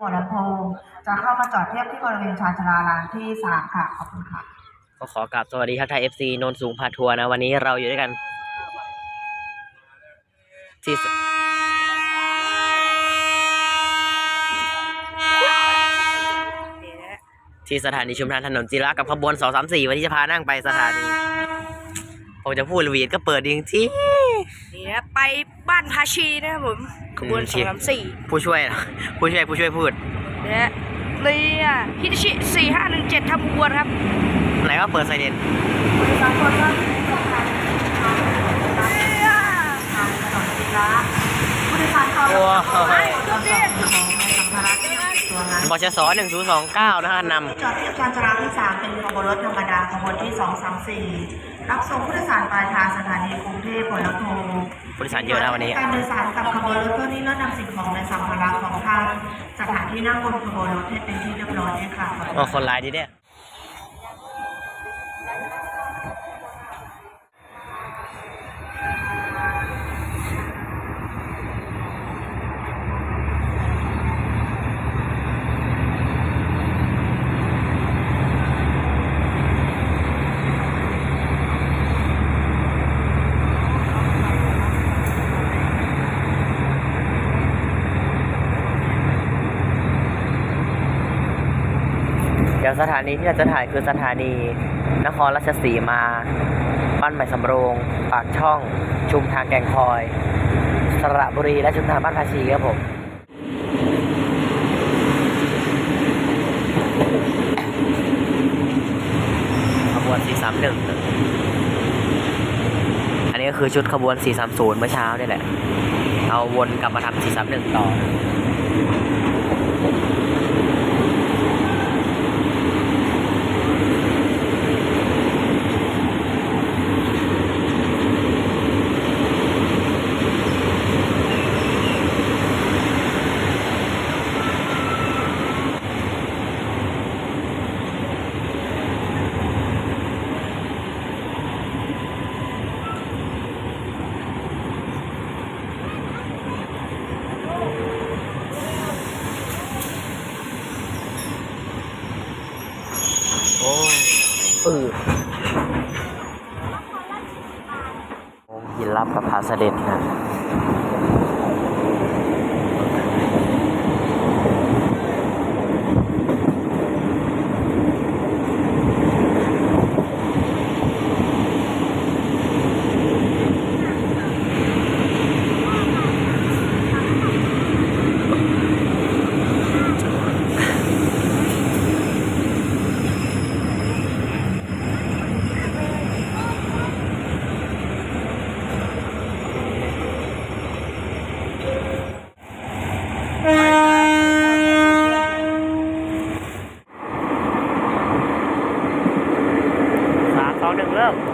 หัวลำโพงจะเข้ามาจอดเทียบที่บริเวณชานชาลารางที่สามค่ะ ขอบคุณค่ะ ก็ขอกราบสวัสดีทักทายเอฟซีนนท์สูงพาทัวร์นะ วันนี้เราอยู่ด้วยกัน ที่สที่สถานีชุมทางถนนจิระกับขบวน 234 วันที่จะพานั่งไปสถานี ผมจะพูดวีดก็เปิดจริงที่ นี่นะไปบ้านพาชีนะครับผมขบวนอืมสองสามสี่ผู้ช่วยนะผู้ช่วยผู้ช่วยพูดนะฮะนี่อะฮิตาชิสี่ห้าหนึ่งเจ็ดทำขบวนครับไหนว่าเปิดไซเรนผู้โดยสารขอโอ้โหให้ตัวเด็กของในสัมภาระที่ยังติดตัวนั้นบชส1029นะฮะนจอดเทียบชานชาลาที่สามเป็นขบวนรถธรรมดาขบวนที่สองสามสี่ รับส่งผู้โดยสารปลายทางสถานีกรุงเทพหัวลำโพงำผู้โดยสารเยอะนะวันนี้ การโดยสารกับขบวนรถเพื่อที่เลื่อนนำสิ่งของในสัมภาระของท่านสถานที่นั่งบนขบวนรถให้เป็นที่เรียบร้อยด้วยค่ะขอบคุณโอ้คนร้ายดีเนี่ย ดี๋ยวสถานีที่เราจะถ่ายคือสถานี นครราชสีมา บ้านใหม่สำโรง ปากช่อง ชุมทางแก่งคอย สระบุรี และชุมทางบ้านภาชีครับผมขบวน 431 อันนี้ก็คือชุดขบวน 430 เมื่อเช้านี่แหละ เอาวนกลับมาทำ431 ต่อ อ้เออยินรับประพาเสด็จนะ well.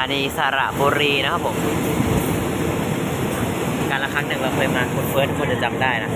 านีสระบุรีนะครับผมการละครั้งหนึ่งเราเคยมาคุณเฟิร์สคนจะจำได้นะ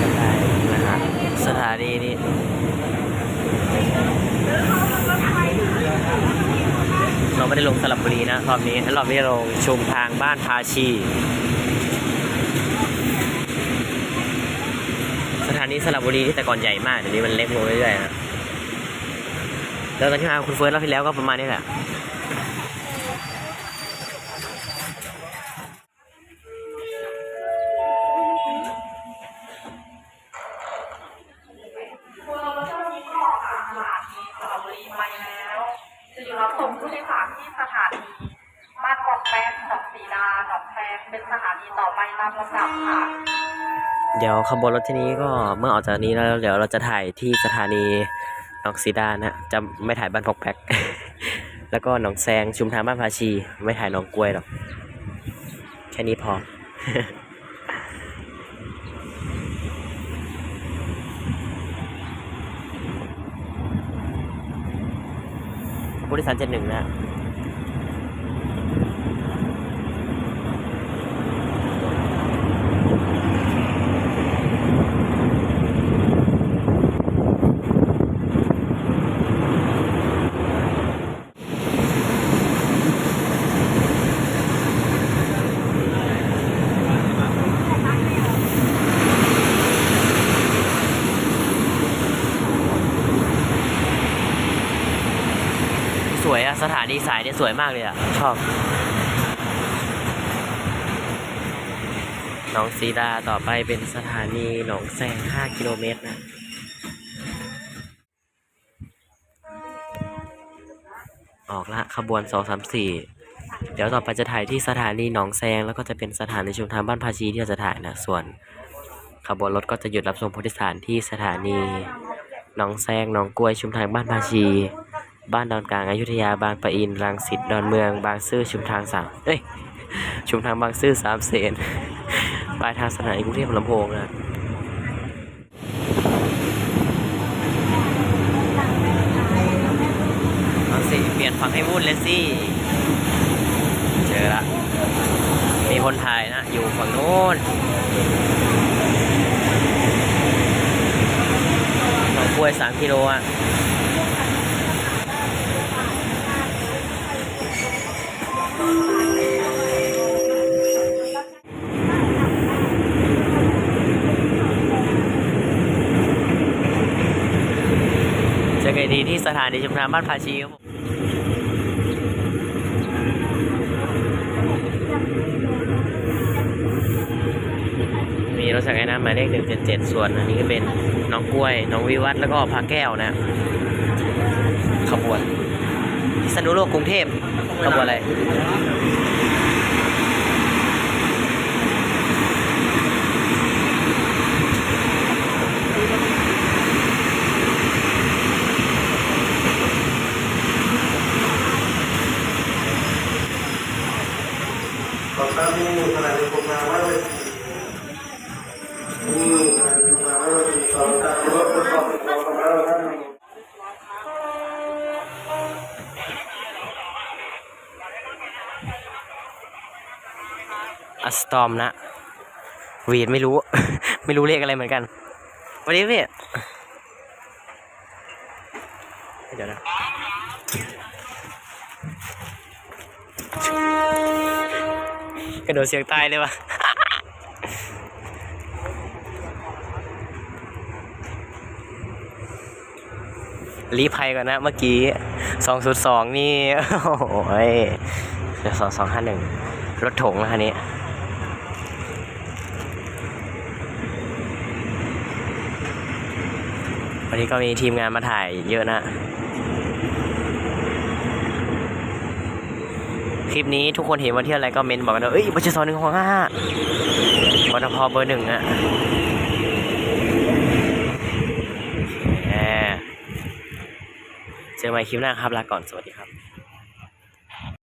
จำได้นะฮะสถานีนี้เราไม่ได้ลงสระบุรีนะรอบนี้รอบนี้เราลงชุมทางบ้านพาชีสถานีสระบุรีที่แต่ก่อนใหญ่มากเดี๋ยวนี้มันเล็กลงเรื่อยๆนะ แล้วตอนที่มาคุณเฟิร์สรอบที่แล้วก็ประมาณนี้แหละเราเจ้านี้ก็ออกจากตลาดนี้สระบุรีไปแล้วจะอยู่รับส่งผู้โดยสารที่สถานีบ้านกอกแป๊กหนองสีดาหนองแพงเป็นสถานีต่อไปตามลำดับค่ะเดี๋ยวขบวนรถที่นี้ก็เมื่อออกจากนี้แล้วเดี๋ยวเราจะถ่ายที่สถานี หนองสีดานะจะไม่ถ่ายบ้านพกแพ็กแล้วก็หนองแซงชุมทางบ้านพาชี ไม่ถ่ายหนองกล้วยหรอก แค่นี้พอ ผู้โดยสารเจ็ดหนึ่งนะ สถานีสายเนี่ยสวยมากเลยอะ ชอบ หนองสีดาต่อไปเป็นสถานีหนองแซง 5 กิโลเมตรนะออกละขบวน 234 เดี๋ยวต่อไปจะถ่ายที่สถานีหนองแซง แล้วก็จะเป็นสถานีชุมทางบ้านภาชีที่เราจะถ่ายนะ ส่วนขบวนรถก็จะหยุดรับส่งผู้โดยสารที่สถานีหนองแซงหนองกล้วยชุมทางบ้านภาชี บ้านดอนกลางอยุธยาบางปะอินรังสิตดอนเมือง บางซื่อชุมทางสามเอ้ยชุมทางบางซื่อสามเสนปลายทางสถานีกรุงเทพลำโพงนะเอาสิเปลี่ยนฝั่งให้วุ่นเลยสิเจอละมีคนถ่ายนะ อยู่ฝั่งโน้นหนองกล้วยสามกิโลอะ ดีที่สถานีชุมทางบ้านภาชีครับผมมีรถจักรยานน้ำหมายเลขหนึ่งเจ็ดเจ็ดส่วนอันนี้ก็เป็นน้องกล้วย น้องวิวัฒแล้วก็พาแก้วนะ ขบวนพิษณุโลกกรุงเทพขบวนอะไร ขอทราบที่ขณะที่ผมมาว่าเป็นนี่ขณะที่ผมมาว่าเป็นสองสามรถประกอบสองสามรถท่าน อัสตอมนะวีดไม่รู้ ไม่รู้เลขอะไรเหมือนกันวันนี้พี่เดี๋ยวนะกระโดดเสียงตายเลยวะรีภัยก่อนนะเมื่อกี้สองศูนย์สองนี่ โอ้ยเดี๋ยวสองสองห้าหนึ่งรถถงนะคันนี้ วันนี้ก็มีทีมงานมาถ่ายเยอะนะ คลิปนี้ทุกคนเห็นวันที่อะไรก็เมนบอกกันว่าเอ้ยบัชซอหนึ่งของห้าปตพเบอร์หนึ่งอะเจอกันใหม่คลิปหน้าครับลาก่อนสวัสดีครับ